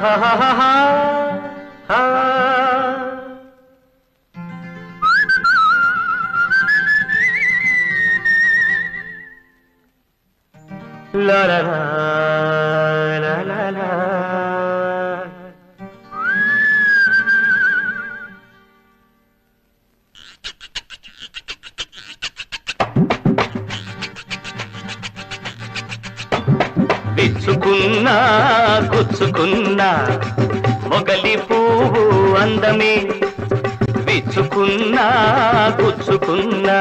ha ha ha ha ha La la la la la la విచ్చుకున్నా గుచ్చుకున్నా. మొగలి పువ్వు అందమే. విచ్చుకున్నా గుచ్చుకున్నా.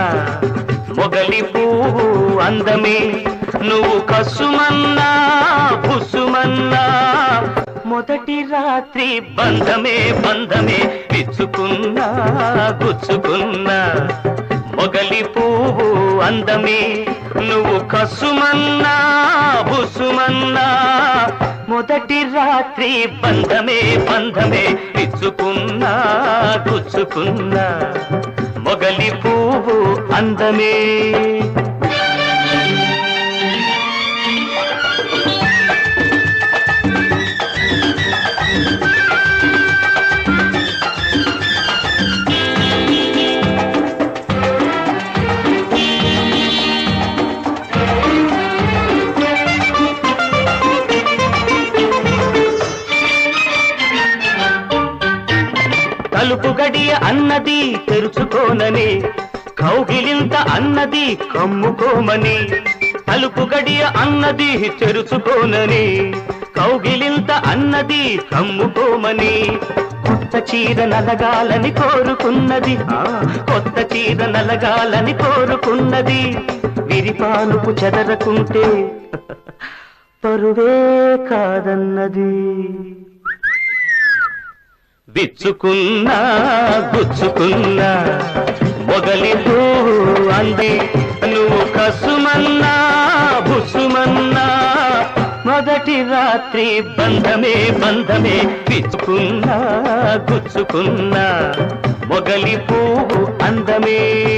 మొగలి పువ్వు అందమే. నువ్వు కసుమన్నా పుసుమన్నా. మొదటి రాత్రి బంధమే బంధమే. విచ్చుకున్నా గుచ్చుకున్నా. మొగలి పువ్వు అందమే. నువ్వు కసుమన్నా సుమన్నా మొదటి రాత్రి బంధమే బంధమే విచ్చుకున్నా గుచ్చుకున్నా. మొగలి పువ్వు అందమే. తలుపు గడియ అన్నది తెరుచుకోనని కౌగిలింత అన్నది కమ్ముకోమని తలుపు గడియ అన్నది తెరుచుకోనని కౌగిలింత అన్నది కమ్ముకోమని కొత్త చీర నలగాలని కోరుకున్నది కొత్త చీర నలగాలని కోరుకున్నది విరిపానుపు చెదరకుంటే పరువే కాదన్నది. విచ్చుకున్నా గుచ్చుకున్నా. మొగలి పువ్వు అంది నువ్వు కసుమన్నా బుసుమన్నా. మొదటి రాత్రి బంధమే బంధమే విచ్చుకున్నా గుచ్చుకున్నా. మొగలి పువ్వు అందమే.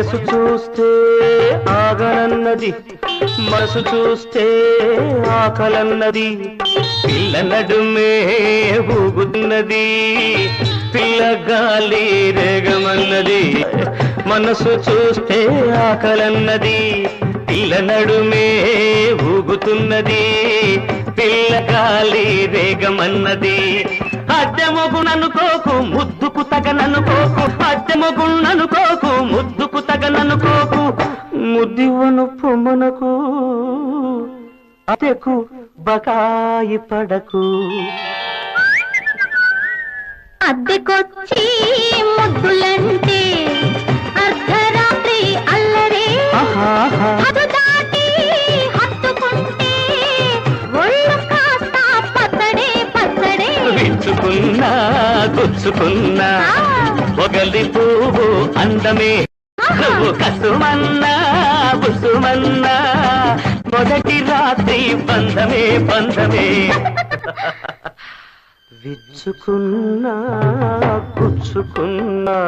వయసు చూస్తే ఆగనన్నది. మనసు చూస్తే ఆకలన్నది. పిల్ల నడుమే ఊగుతున్నది. పిల్ల గాలి రేగమన్నది. మనసు చూస్తే ఆకలన్నది. పిల్ల నడుమే ఊగుతున్నది. పిల్ల గాలి రేగమన్నది. అద్దెమొగుననుకోకు ముద్దుకు తగననుకోకు అద్దె మొగుననుకోకు ముద్దు ముద్దివను పొమ్మనకు అతెకు బకాయి పడకు. అద్దెకొచ్చి ముద్దులంటే అర్ధరాత్రి అల్లరే. అది దాటి హత్తుకుంటే ఒళ్ళు కాస్త పచ్చడే పచ్చడే. విచ్చుకున్నా గుచ్చుకున్నా ఒకలి పువ్వు అందమే. నువ్వు కసుమన్నా బుసుమన్నా మొదటి రాత్రి బంధమే బంధమే. విచ్చుకున్నా గుచ్చుకున్నా.